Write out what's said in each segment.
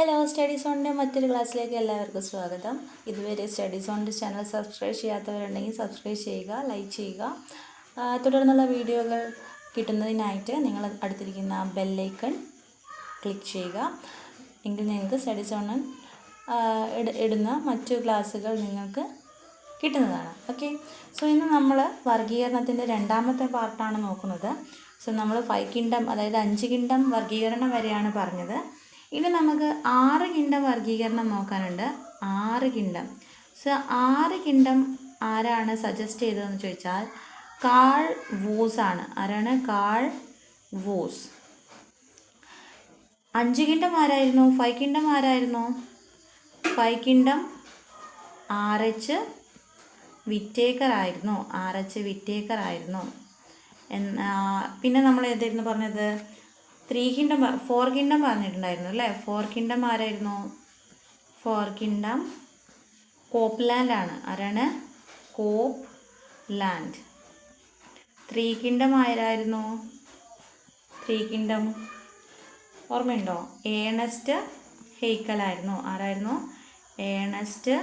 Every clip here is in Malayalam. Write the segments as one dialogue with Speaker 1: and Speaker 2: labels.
Speaker 1: ഹലോ സ്റ്റഡി സോണിന്റെ മറ്റൊരു ക്ലാസ്സിലേക്ക് എല്ലാവർക്കും സ്വാഗതം. ഇതുവരെ സ്റ്റഡി സോണിന്റെ ചാനൽ സബ്സ്ക്രൈബ് ചെയ്യാത്തവരുണ്ടെങ്കിൽ സബ്സ്ക്രൈബ് ചെയ്യുക ലൈക്ക് ചെയ്യുക. തുടർന്നുള്ള വീഡിയോകൾ കിട്ടുന്നതിനായിട്ട് നിങ്ങൾ അടുത്തിരിക്കുന്ന ബെല്ലൈക്കൺ ക്ലിക്ക് ചെയ്യുക. എങ്കിൽ നിങ്ങൾക്ക് സ്റ്റഡി സോണിൽ ഇടുന്ന മറ്റു ക്ലാസ്സുകൾ നിങ്ങൾക്ക് കിട്ടുന്നതാണ്. ഓക്കെ സോ ഇന്ന് നമ്മൾ വർഗീകരണത്തിന്റെ രണ്ടാമത്തെ പാർട്ടാണ് നോക്കുന്നത്. സോ നമ്മൾ ഫൈവ് കിങ്ഡം അതായത് അഞ്ച് കിങ്ഡം വർഗീകരണം വരെയാണ് പറഞ്ഞത്. ഇനി നമുക്ക് ആറ് കിണ്ട വർഗീകരണം നോക്കാനുണ്ട്. ആറ് കിണ്ടം സോ ആറ് കിണ്ടം ആരാണ് സജസ്റ്റ് ചെയ്തതെന്ന് ചോദിച്ചാൽ കാൾ വൂസ് ആണ്. ആരാണ്? Carl Woese. അഞ്ച് കിണ്ടം ആരായിരുന്നു? ഫൈവ് കിണ്ടം ആരായിരുന്നു? Five kingdom R H Whittaker ആയിരുന്നു. ആർ എച്ച് വിറ്റേക്കർ ആയിരുന്നു. പിന്നെ നമ്മൾ ഏതായിരുന്നു പറഞ്ഞത്? ത്രീ കിങ്ഡം ഫോർ കിങ്ഡം പറഞ്ഞിട്ടുണ്ടായിരുന്നു അല്ലേ? ഫോർ കിങ്ഡം ആരായിരുന്നു? ഫോർ കിങ്ഡം കോപ്പ് ലാൻഡ് ആണ്. ആരാണ്? കോപ്പ് ലാൻഡ് ത്രീ കിങ്ഡം ആരായിരുന്നു? ത്രീ കിങ്ഡം ഓർമ്മയുണ്ടോ? ഏണസ്റ്റ് ഹെയ്ക്കൽ ആയിരുന്നു. ആരായിരുന്നു? ഏണസ്റ്റ്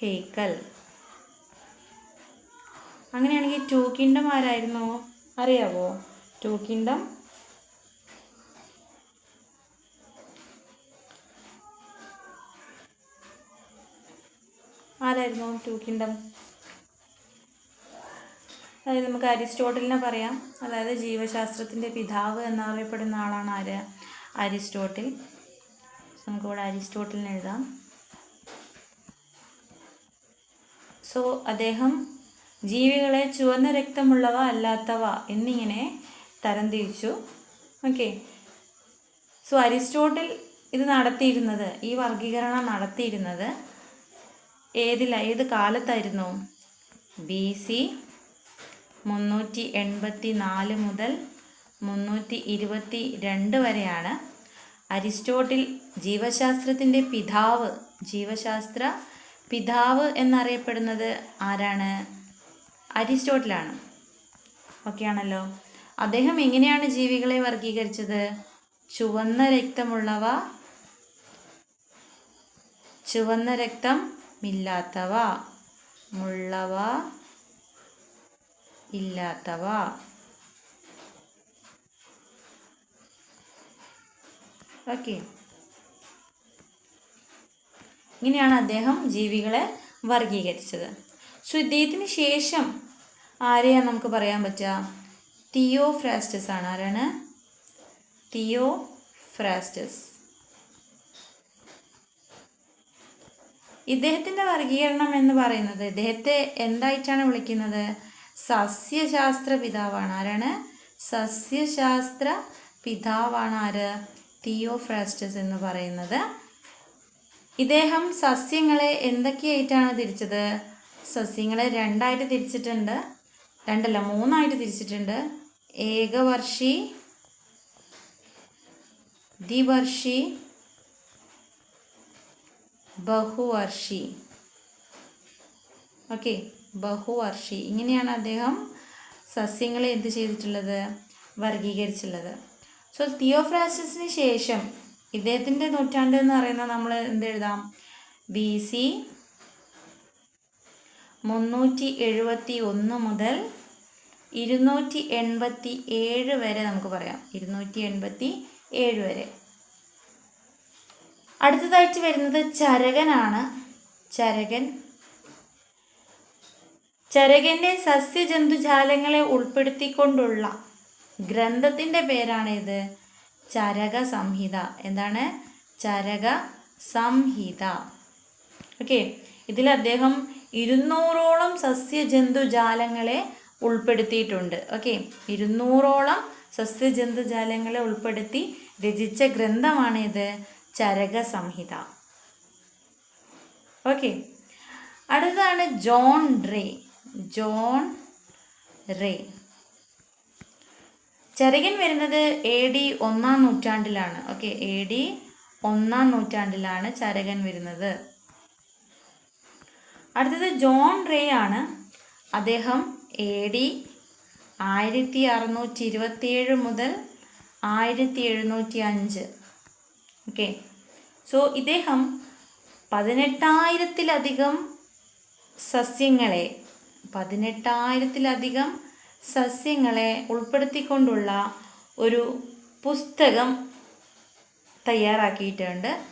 Speaker 1: ഹെയ്ക്കൽ അങ്ങനെയാണെങ്കിൽ ടു കിങ്ഡം ആരായിരുന്നു? അറിയാവോ? ടു കിങ്ഡം ആരായിരുന്നു ടു കിങ്ഡം അതായത് നമുക്ക് അരിസ്റ്റോട്ടലിനെ പറയാം. അതായത് ജീവശാസ്ത്രത്തിന്റെ പിതാവ് എന്നറിയപ്പെടുന്ന ആളാണ് ആര്? അരിസ്റ്റോട്ടിൽ. നമുക്കിവിടെ അരിസ്റ്റോട്ടലിന് എഴുതാം. സോ അദ്ദേഹം ജീവികളെ ചുവന്ന രക്തമുള്ളവ അല്ലാത്തവ എന്നിങ്ങനെ തരംതിരിച്ചു. ഓക്കെ സോ അരിസ്റ്റോട്ടിൽ ഇത് നടത്തിയിരുന്നത് ഈ വർഗീകരണം നടത്തിയിരുന്നത് ഏതില? ഏത് കാലത്തായിരുന്നു? ബി സി മുന്നൂറ്റി എൺപത്തി നാല് മുതൽ മുന്നൂറ്റി ഇരുപത്തി രണ്ട് വരെയാണ്. അരിസ്റ്റോട്ടിൽ ജീവശാസ്ത്രത്തിന്റെ പിതാവ് ജീവശാസ്ത്ര പിതാവ് എന്നറിയപ്പെടുന്നത് ആരാണ്? അരിസ്റ്റോട്ടിലാണ്. ഓക്കെ ആണല്ലോ അദ്ദേഹം എങ്ങനെയാണ് ജീവികളെ വർഗീകരിച്ചത് ചുവന്ന രക്തമുള്ളവ ചുവന്ന രക്തം ഇല്ലാത്തവ മുള്ളവ ഇല്ലാത്തവ. ഓക്കെ. ഇങ്ങനെയാണ് അദ്ദേഹം ജീവികളെ വർഗീകരിച്ചത് സോ ഇദ്ദേഹത്തിന് ശേഷം ആരെയാണ് നമുക്ക് പറയാൻ പറ്റുക? തിയോ ഫ്രാസ്റ്റസ് ആണ്. ആരാണ്? തിയോ ഇദ്ദേഹത്തിന്റെ വർഗീകരണം എന്ന് പറയുന്നത് ഇദ്ദേഹത്തെ എന്തായിട്ടാണ് വിളിക്കുന്നത്? സസ്യശാസ്ത്ര പിതാവാണ് ആരാണ്? സസ്യശാസ്ത്ര പിതാവാണ് ആര്? തിയോഫ്രാസ്റ്റസ് എന്ന് പറയുന്നത്. ഇദ്ദേഹം സസ്യങ്ങളെ എന്തൊക്കെയായിട്ടാണ് തിരിച്ചത്? സസ്യങ്ങളെ രണ്ടായിട്ട് തിരിച്ചിട്ടുണ്ട്. രണ്ടല്ല മൂന്നായിട്ട് തിരിച്ചിട്ടുണ്ട്. ഏകവർഷി ദ്വിവർഷി ബഹുവർഷി. ഓക്കെ ബഹുവർഷി. ഇങ്ങനെയാണ് അദ്ദേഹം സസ്യങ്ങളെ എന്ത് ചെയ്തിട്ടുള്ളത്? വർഗീകരിച്ചുള്ളത് സോ തിയോഫ്രാസിന് ശേഷം ഇദ്ദേഹത്തിന്റെ നൂറ്റാണ്ട് എന്ന് പറയുന്നത് നമ്മൾ എന്ത് എഴുതാം? ബി സി മുന്നൂറ്റി എഴുപത്തി ഒന്ന് മുതൽ ഇരുന്നൂറ്റി എൺപത്തി ഏഴ് വരെ നമുക്ക് പറയാം. ഇരുന്നൂറ്റി എൺപത്തി ഏഴ് വരെ. അടുത്തതായിട്ട് വരുന്നത് ചരകനാണ്. ചരകൻ. ചരകന്റെ സസ്യജന്തുജാലങ്ങളെ ഉൾപ്പെടുത്തിക്കൊണ്ടുള്ള ഗ്രന്ഥത്തിന്റെ പേരാണിത് ചരക സംഹിത എന്താണ്? ചരക സംഹിത ഓക്കെ. ഇതിൽ അദ്ദേഹം ഇരുന്നൂറോളം സസ്യജന്തുജാലങ്ങളെ ഉൾപ്പെടുത്തിയിട്ടുണ്ട്. ഓക്കെ. ഇരുന്നൂറോളം സസ്യജന്തുജാലങ്ങളെ ഉൾപ്പെടുത്തി രചിച്ച ഗ്രന്ഥമാണ് ഇത് ചരക സംഹിത ഓക്കെ അടുത്താണ് ജോൺ റേ ജോൺ റേ ചരകൻ വരുന്നത് എ ഡി ഒന്നാം നൂറ്റാണ്ടിലാണ്. ഓക്കെ എ ഡി ഒന്നാം നൂറ്റാണ്ടിലാണ് ചരകൻ വരുന്നത്. അടുത്തത് ജോൺ റേ ആണ്. അദ്ദേഹം എ ഡി ആയിരത്തി അറുന്നൂറ്റി ഇരുപത്തിയേഴ് മുതൽ ആയിരത്തി എഴുന്നൂറ്റി അഞ്ച്. ഓക്കെ സോ ഇദ്ദേഹം പതിനെട്ടായിരത്തിലധികം സസ്യങ്ങളെ പതിനെട്ടായിരത്തിലധികം സസ്യങ്ങളെ ഉൾപ്പെടുത്തിക്കൊണ്ടുള്ള ഒരു പുസ്തകം തയ്യാറാക്കിയിട്ടുണ്ട്.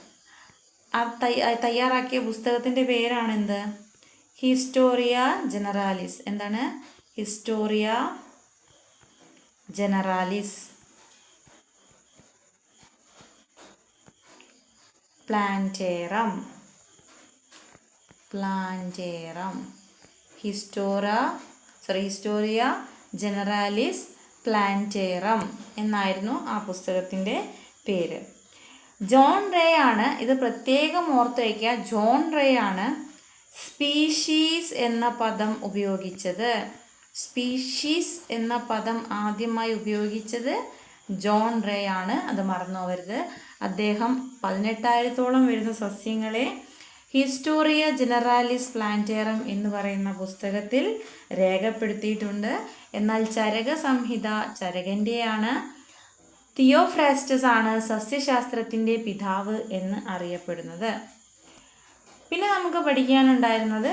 Speaker 1: ആ തയ്യ- തയ്യാറാക്കിയ പുസ്തകത്തിന്റെ പേരാണെന്ത്? Historia Generalis. എന്താണ്? Historia Generalis. Plantarum Plantarum Historia sorry Historia Generalis Plantarum എന്നായിരുന്നു ആ പുസ്തകത്തിന്റെ പേര്. ജോൺ റേ ആണ് ഇത് പ്രത്യേകം ഓർത്ത് വയ്ക്കുക ജോൺ റേ ആണ് സ്പീഷീസ് എന്ന പദം ഉപയോഗിച്ചത്. സ്പീഷീസ് എന്ന പദം ആദ്യമായി ഉപയോഗിച്ചത് ജോൺ റേ ആണ് അത് മറന്നു പോകരുത്. അദ്ദേഹം പതിനെട്ടായിരത്തോളം വരുന്ന സസ്യങ്ങളെ ഹിസ്റ്റോറിയ ജനറാലിസ് പ്ലാന്റേറം എന്ന് പറയുന്ന പുസ്തകത്തിൽ രേഖപ്പെടുത്തിയിട്ടുണ്ട്. എന്നാൽ ചരക സംഹിത ചരകന്റെയാണ് തിയോഫ്രാസ്റ്റസ് ആണ് സസ്യശാസ്ത്രത്തിന്റെ പിതാവ് എന്ന് അറിയപ്പെടുന്നത്. പിന്നെ നമുക്ക് പഠിക്കാനുണ്ടായിരുന്നത്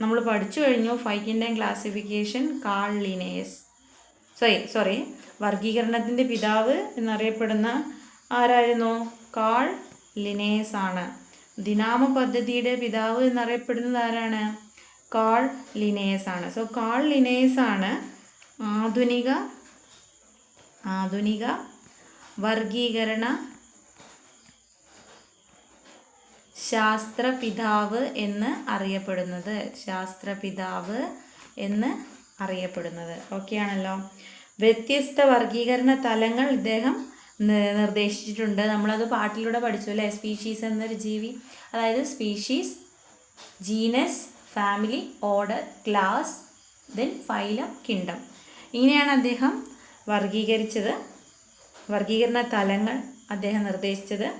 Speaker 1: നമ്മൾ പഠിച്ചു കഴിഞ്ഞു ഫൈക്കിന്റെയും classification Carl Linnaeus. Sorry sorry വർഗീകരണത്തിന്റെ പിതാവ് എന്നറിയപ്പെടുന്ന ആരായിരുന്നു? കാൾ ലിനേസ് ആണ് ദിനാമ പദ്ധതിയുടെ പിതാവ് എന്നറിയപ്പെടുന്നത് ആരാണ്? കാൾ ലിനേസ് ആണ് സോ കാൾ ലിനേസ് ആണ് ആധുനിക ആധുനിക വർഗീകരണ ശാസ്ത്രപിതാവ് എന്ന് അറിയപ്പെടുന്നത്. ശാസ്ത്രപിതാവ് എന്ന് അറിയപ്പെടുന്നത്. ഓക്കെ ആണല്ലോ. വ്യത്യസ്ത വർഗീകരണ തലങ്ങൾ ഇദ്ദേഹം നിർദ്ദേശിച്ചിട്ടുണ്ട്. നമ്മളത് പാട്ടിലൂടെ പഠിച്ചു അല്ലേ? സ്പീഷീസ് എന്നൊരു ജീവി അതായത് species genus family order class then phylum kingdom ഇങ്ങനെയാണ് അദ്ദേഹം വർഗീകരിച്ചത്. വർഗീകരണ തലങ്ങൾ അദ്ദേഹം നിർദ്ദേശിച്ചത്.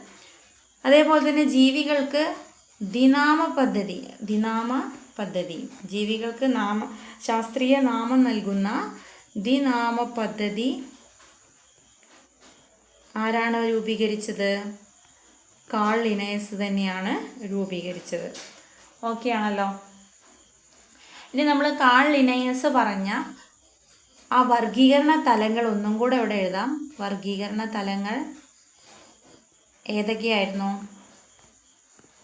Speaker 1: അതേപോലെ തന്നെ ജീവികൾക്ക് ദിനാമ പദ്ധതി ദിനാമ പദ്ധതി. ജീവികൾക്ക് നാമ ശാസ്ത്രീയ നാമം നൽകുന്ന ദിനാമ പദ്ധതി ആരാണ് രൂപീകരിച്ചത്? കാൾ ലിനയസ് തന്നെയാണ് രൂപീകരിച്ചത്. ഓക്കെ ആണല്ലോ. ഇനി നമ്മൾ കാൾ ലിനയസ് പറഞ്ഞ ആ വർഗീകരണ തലങ്ങൾ ഒന്നും കൂടെ ഇവിടെ എഴുതാം. വർഗീകരണ തലങ്ങൾ ഏതൊക്കെയായിരുന്നു?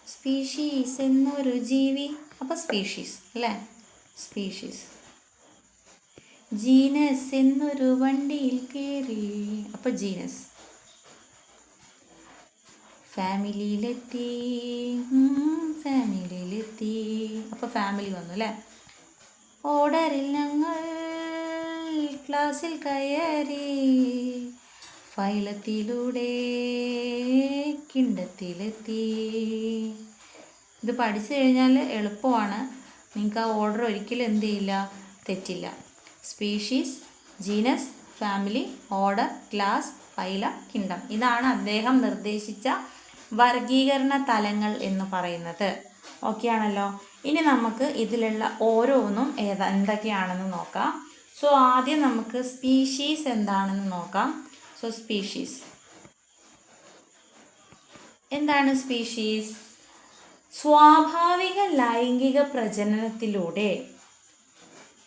Speaker 1: സ്പീഷീസ് എന്നൊരു ജീവി. അപ്പോൾ സ്പീഷീസ് അല്ലേ? സ്പീഷീസ് ജീനസ് എന്നൊരു വണ്ടിയിൽ കയറി അപ്പോൾ ജീനസ് ഫാമിലിയിലെത്തി. ഫാമിലിയിലെത്തി. അപ്പോൾ ഫാമിലി വന്നു അല്ലേ? ഓർഡറിൽ ഞങ്ങൾ ക്ലാസ്സിൽ കയറി. ഫൈലത്തിലൂടെ കിണ്ടത്തിലെത്തി. ഇത് പഠിച്ചു കഴിഞ്ഞാൽ എളുപ്പമാണ്. നിങ്ങൾക്ക് ആ ഓർഡർ ഒരിക്കലും എന്ത് ചെയ്യില്ല തെറ്റില്ല. Species genus family order class phyla kingdom. ഇതാണ് അദ്ദേഹം നിർദ്ദേശിച്ച വർഗീകരണ തലങ്ങൾ എന്ന് പറയുന്നത്. ഓക്കെ ആണല്ലോ? ഇനി നമുക്ക് ഇതിലുള്ള ഓരോന്നും ഏതാ എന്തൊക്കെയാണെന്ന് നോക്കാം. സോ ആദ്യം നമുക്ക് സ്പീഷീസ് എന്താണെന്ന് നോക്കാം. സോ സ്പീഷീസ് എന്താണ് സ്പീഷീസ് സ്വാഭാവിക ലൈംഗിക പ്രജനനത്തിലൂടെ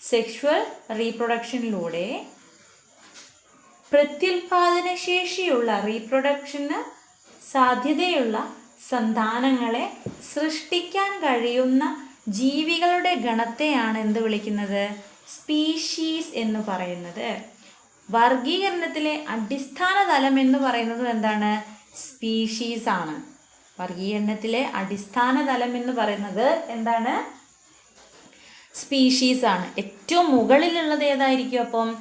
Speaker 1: സെക്ഷുവൽ റീപ്രൊഡക്ഷനിലൂടെ പ്രത്യുൽപാദനശേഷിയുള്ള റീപ്രൊഡക്ഷന് സാധ്യതയുള്ള സന്താനങ്ങളെ സൃഷ്ടിക്കാൻ കഴിയുന്ന ജീവികളുടെ ഗണത്തെയാണ് എന്ത് വിളിക്കുന്നത്? സ്പീഷീസ് എന്ന് പറയുന്നത്. വർഗീകരണത്തിലെ അടിസ്ഥാന തലം എന്ന് പറയുന്നത് എന്താണ്? സ്പീഷീസ് ആണ്. വർഗീകരണത്തിലെ അടിസ്ഥാന തലം എന്ന് പറയുന്നത് എന്താണ്? സ്പീഷീസ് ആണ്. ഏറ്റവും മുകളിലുള്ളത് ഏതായിരിക്കും അപ്പം?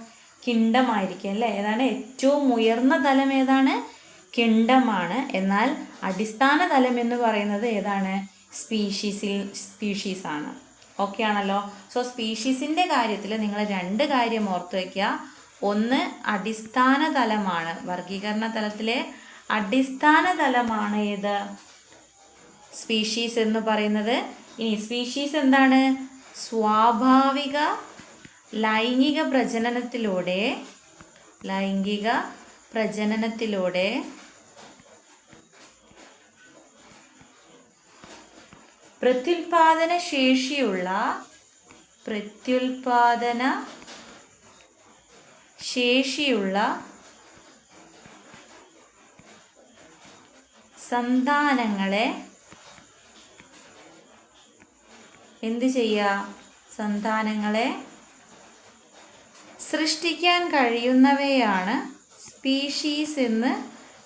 Speaker 1: കിണ്ടമായിരിക്കും അല്ലേ? ഏതാണ്? ഏറ്റവും ഉയർന്ന തലം ഏതാണ്? കിണ്ടമാണ് എന്നാൽ അടിസ്ഥാന തലം എന്ന് പറയുന്നത് ഏതാണ്? സ്പീഷീസിൽ സ്പീഷീസ് ആണ് ഓക്കെ ആണല്ലോ? സോ സ്പീഷീസിന്റെ കാര്യത്തിൽ നിങ്ങൾ രണ്ട് കാര്യം ഓർത്ത് വയ്ക്കുക ഒന്ന് അടിസ്ഥാന തലമാണ്. വർഗീകരണ തലത്തിലെ അടിസ്ഥാന തലമാണ് ഏത്? സ്പീഷീസ് എന്ന് പറയുന്നത്. ഇനി സ്പീഷീസ് എന്താണ്? സ്വാഭാവിക ലൈംഗിക പ്രജനനത്തിലൂടെ ലൈംഗിക പ്രജനനത്തിലൂടെ പ്രത്യുൽപാദന ശേഷിയുള്ള പ്രത്യുൽപാദന ശേഷിയുള്ള സന്താനങ്ങളെ എന്തു ചെയ്യുക സന്താനങ്ങളെ സൃഷ്ടിക്കാൻ കഴിയുന്നവയാണ് സ്പീഷീസ് എന്ന്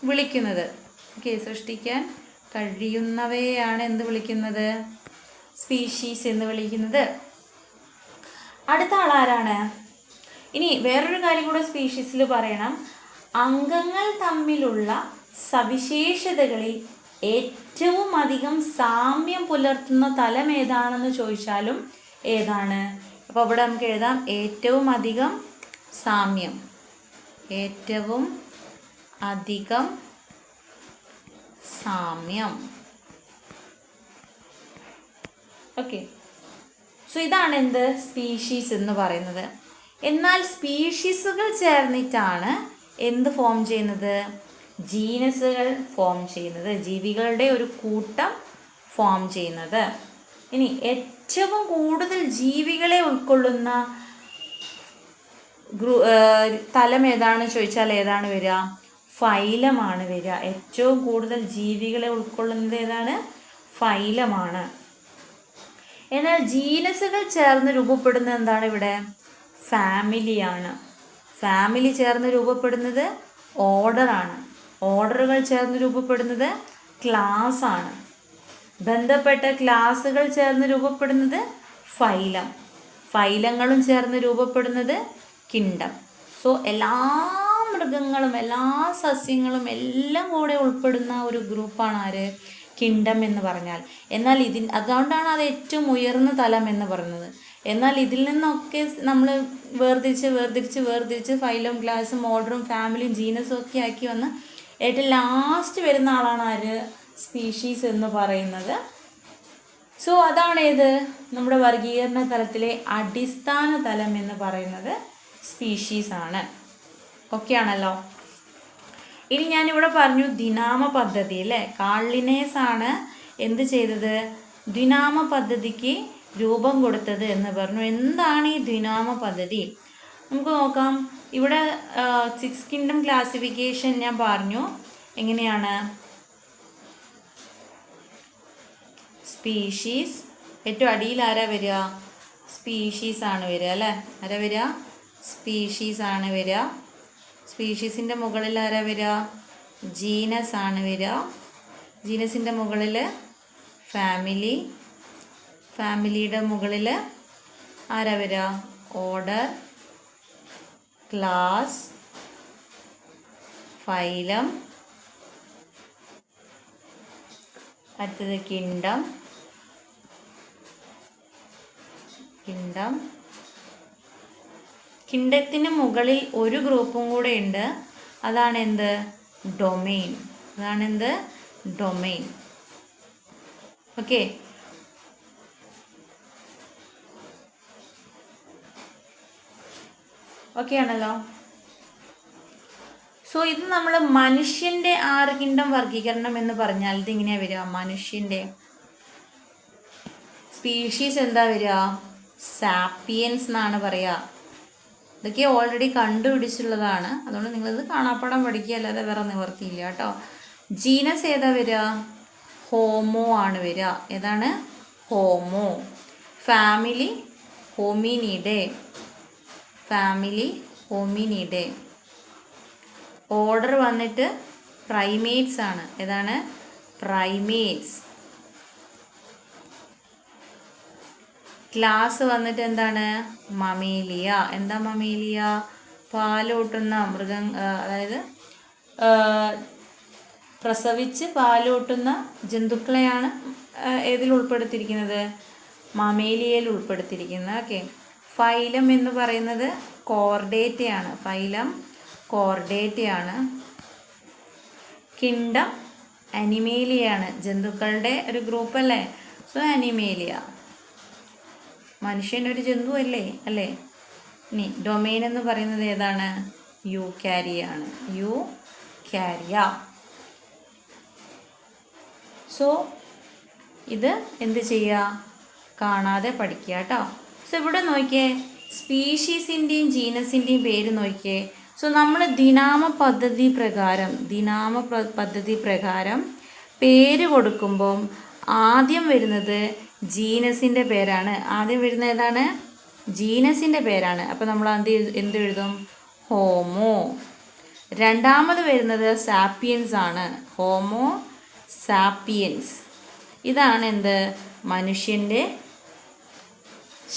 Speaker 1: വിളിക്കുന്നത്. ഓക്കെ സൃഷ്ടിക്കാൻ കഴിയുന്നവയാണ് എന്ത് വിളിക്കുന്നത്? സ്പീഷീസ് എന്ന് വിളിക്കുന്നത്. അടുത്ത ആളാരാണ് ഇനി വേറൊരു കാര്യം കൂടെ സ്പീഷീസിൽ പറയണം. അംഗങ്ങൾ തമ്മിലുള്ള സവിശേഷതകളിൽ ഏറ്റവും അധികം സാമ്യം പുലർത്തുന്ന തലം ഏതാണെന്ന് ചോദിച്ചാലും ഏതാണ്? അപ്പോൾ ഇവിടെ നമുക്ക് എഴുതാം. ഏറ്റവും അധികം സാമ്യം. ഏറ്റവും അധികം സാമ്യം. ഓക്കെ സോ ഇതാണ് എന്ത്? സ്പീഷീസ് എന്ന് പറയുന്നത്. എന്നാൽ സ്പീഷീസുകൾ ചേർന്നിട്ടാണ് എന്ത് ഫോം ചെയ്യുന്നത്? ജീനസുകൾ ഫോം ചെയ്യുന്നത്. ജീവികളുടെ ഒരു കൂട്ടം ഫോം ചെയ്യുന്നത്. ഇനി ഏറ്റവും കൂടുതൽ ജീവികളെ ഉൾക്കൊള്ളുന്ന ഗ്രൂ തലം ഏതാണ്? ചോദിച്ചാൽ ഏതാണ് വരിക? ഫൈലമാണ് വരിക. ഏറ്റവും കൂടുതൽ ജീവികളെ ഉൾക്കൊള്ളുന്നത് ഏതാണ്? ഫൈലമാണ്. എന്നാൽ ജീനസുകൾ ചേർന്ന് രൂപപ്പെടുന്ന എന്താണ് ഇവിടെ? ഫാമിലിയാണ്. ഫാമിലി ചേർന്ന് രൂപപ്പെടുന്നത് ഓർഡറാണ്. ഓർഡറുകൾ ചേർന്ന് രൂപപ്പെടുന്നത് ക്ലാസ് ആണ് ബന്ധപ്പെട്ട ക്ലാസുകൾ ചേർന്ന് രൂപപ്പെടുന്നത് ഫൈലം. ഫൈലങ്ങളും ചേർന്ന് രൂപപ്പെടുന്നത് കിണ്ടം സോ എല്ലാ മൃഗങ്ങളും എല്ലാ സസ്യങ്ങളും എല്ലാം കൂടെ ഉൾപ്പെടുന്ന ഒരു ഗ്രൂപ്പാണ് ആര്? കിണ്ടം എന്ന് പറഞ്ഞാൽ. എന്നാൽ ഇതിൻ അതുകൊണ്ടാണ് അത് ഏറ്റവും ഉയർന്ന തലം എന്ന് പറയുന്നത്. എന്നാൽ ഇതിൽ നിന്നൊക്കെ നമ്മൾ വേർതിരിച്ച് വേർതിരിച്ച് വേർതിരിച്ച് ഫൈലും ഗ്ലാസും ഓർഡറും ഫാമിലിയും ജീനസും ഒക്കെ ആക്കി വന്ന് ഏറ്റവും ലാസ്റ്റ് വരുന്ന ആളാണ് ആര്? സ്പീഷീസ് എന്ന് പറയുന്നത്. സോ അതാണ് ഏത്? നമ്മുടെ വർഗീകരണ തലത്തിലെ അടിസ്ഥാന തലം എന്ന് പറയുന്നത് സ്പീഷീസ് ആണ്. ഓക്കെ ആണല്ലോ ഇനി ഞാനിവിടെ പറഞ്ഞു ദിനാമ പദ്ധതി അല്ലേ? കാളിനേസ് ആണ് എന്ത് ചെയ്തത്? ദ്വിനാമ പദ്ധതിക്ക് രൂപം കൊടുത്തത് എന്ന് പറഞ്ഞു. എന്താണ് ഈ ദ്വിനാമ പദ്ധതി? നമുക്ക് നോക്കാം. ഇവിടെ സിക്സ് കിങ്ഡം ക്ലാസിഫിക്കേഷൻ ഞാൻ പറഞ്ഞു. എങ്ങനെയാണ്? സ്പീഷീസ് ഏറ്റവും അടിയിൽ ആരാ വരിക? സ്പീഷീസ് ആണ് വരിക അല്ലേ? ആരാ വരിക? സ്പീഷീസ് ആണ് വരിക. സ്പീഷീസിന്റെ മുകളിൽ ആരാ വരിക? ജീനസ് ആണ് വരിക. ജീനസിന്റെ മുകളിൽ ഫാമിലി. ഫാമിലിയുടെ മുകളിൽ ആരാ വരിക? ഓർഡർ ക്ലാസ് ഫൈലം അടുത്തത് കിണ്ടം കിണ്ടം കിണ്ടത്തിന് മുകളിൽ ഒരു ഗ്രൂപ്പും കൂടെ ഉണ്ട്. അതാണ് എന്ത് ഡൊമെയിൻ. അതാണ് എന്ത് ഡൊമെയിൻ. ഓക്കെ. ഓക്കെ ആണല്ലോ സോ ഇത് നമ്മൾ മനുഷ്യന്റെ ആറ് കിണ്ടം വർഗീകരണം എന്ന് പറഞ്ഞാൽ ഇതിങ്ങനെയാ വരിക? മനുഷ്യന്റെ സ്പീഷീസ് എന്താ വരിക? സാപ്പിയൻസ് എന്നാണ് പറയുക. ഇതൊക്കെ ഓൾറെഡി കണ്ടുപിടിച്ചുള്ളതാണ് അതുകൊണ്ട് നിങ്ങളിത് കാണാപ്പാടം പഠിക്കുക അല്ലാതെ വേറെ നിവർത്തിയില്ല കേട്ടോ. ജീനസ് ഏതാ വരിക? ഹോമോ ആണ് വരിക. ഏതാണ്? Homo family Hominidae family Hominidae order വന്നിട്ട് പ്രൈമേറ്റ്സ് ആണ്. ഏതാണ്? പ്രൈമേറ്റ്സ് ക്ലാസ് വന്നിട്ട് എന്താണ്? മമേലിയ. എന്താ മമേലിയ? പാലൂട്ടുന്ന മൃഗം അതായത് പ്രസവിച്ച് പാലൂട്ടുന്ന ജന്തുക്കളെയാണ് ഏതിൽ ഉൾപ്പെടുത്തിയിരിക്കുന്നത്? മമേലിയയിൽ ഉൾപ്പെടുത്തിയിരിക്കുന്നത്. ഓക്കെ. ഫൈലം എന്ന് പറയുന്നത് കോർഡേറ്റയാണ്. ഫൈലം കോർഡേറ്റയാണ്. കിണ്ടം അനിമേലിയാണ് ജന്തുക്കളുടെ ഒരു ഗ്രൂപ്പ് അല്ലേ സോ അനിമേലിയ. മനുഷ്യൻ ഒരു ജന്തു അല്ലേ? അല്ലേ ഇനി ഡൊമെയിൻ എന്ന് പറയുന്നത് ഏതാണ്? യു ക്യാരിയാണ് യു ക്യാരിയ സോ ഇത് എന്ത് ചെയ്യുക? കാണാതെ പഠിക്കുക കേട്ടോ. സോ ഇവിടെ നോക്കിയേ. സ്പീഷീസിന്റെയും ജീനസിന്റെയും പേര് നോക്കിയേ. സോ നമ്മൾ ദിനാമ പദ്ധതി പ്രകാരം ദിനാമ പദ്ധതി പ്രകാരം പേര് കൊടുക്കുമ്പം ആദ്യം വരുന്നത് ജീനസിന്റെ പേരാണ്. ആദ്യം വരുന്ന ഏതാണ്? ജീനസിന്റെ പേരാണ്. അപ്പോൾ നമ്മൾ എന്ത് എന്ത് എഴുതും? ഹോമോ. രണ്ടാമത് വരുന്നത് സാപ്പിയൻസ് ആണ്. Homo sapiens. ഇതാണ് എന്ത്? മനുഷ്യന്റെ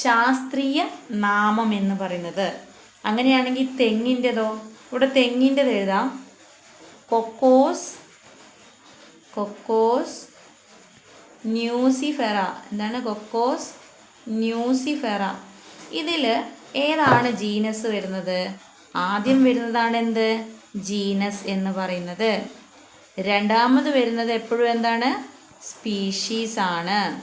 Speaker 1: ശാസ്ത്രീയ നാമം എന്ന് പറയുന്നത്. അങ്ങനെയാണെങ്കിൽ തെങ്ങിന്റെതോ ഇവിടെ തെങ്ങിന്റെത് എഴുതാം. Cocos Cocos nucifera. എന്താണ് കൊക്കോസ്? ന്യൂസിഫെറ. ഇതിൽ ഏതാണ് ജീനസ് വരുന്നത്? ആദ്യം വരുന്നതാണ് എന്ത്? ജീനസ് എന്ന് പറയുന്നത്. രണ്ടാമത് വരുന്നത് എപ്പോഴും എന്താണ്? സ്പീഷീസ് ആണ്.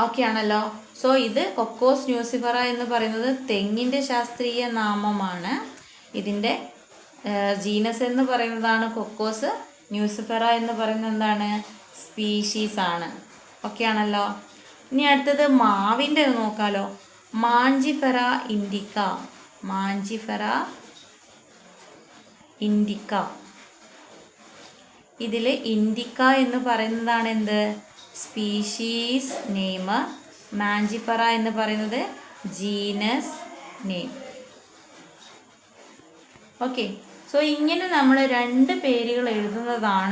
Speaker 1: ഓക്കെ ആണല്ലോ. സോ ഇത് കൊക്കോസ് ന്യൂസിഫറ എന്ന് പറയുന്നത് തെങ്ങിന്റെ ശാസ്ത്രീയ നാമമാണ്. ഇതിന്റെ ജീനസ് എന്ന് പറയുന്നതാണ് കൊക്കോസ്. ന്യൂസിഫറ എന്ന് പറയുന്നത് എന്താണ്? സ്പീഷീസ് ആണ്. ഓക്കെ ആണല്ലോ ഇനി അടുത്തത് മാവിന്റെ നോക്കാലോ. Mangifera indica. Mangifera indica. ഇതിൽ ഇൻഡിക്ക എന്ന് പറയുന്നതാണ് എന്ത്? Species name. മാഞ്ചിഫറ എന്ന് പറയുന്നത് ജീനസ് നെയിം. ഓക്കെ. സോ ഇങ്ങനെ നമ്മൾ രണ്ട് പേരുകൾ എഴുതുന്നതാണ്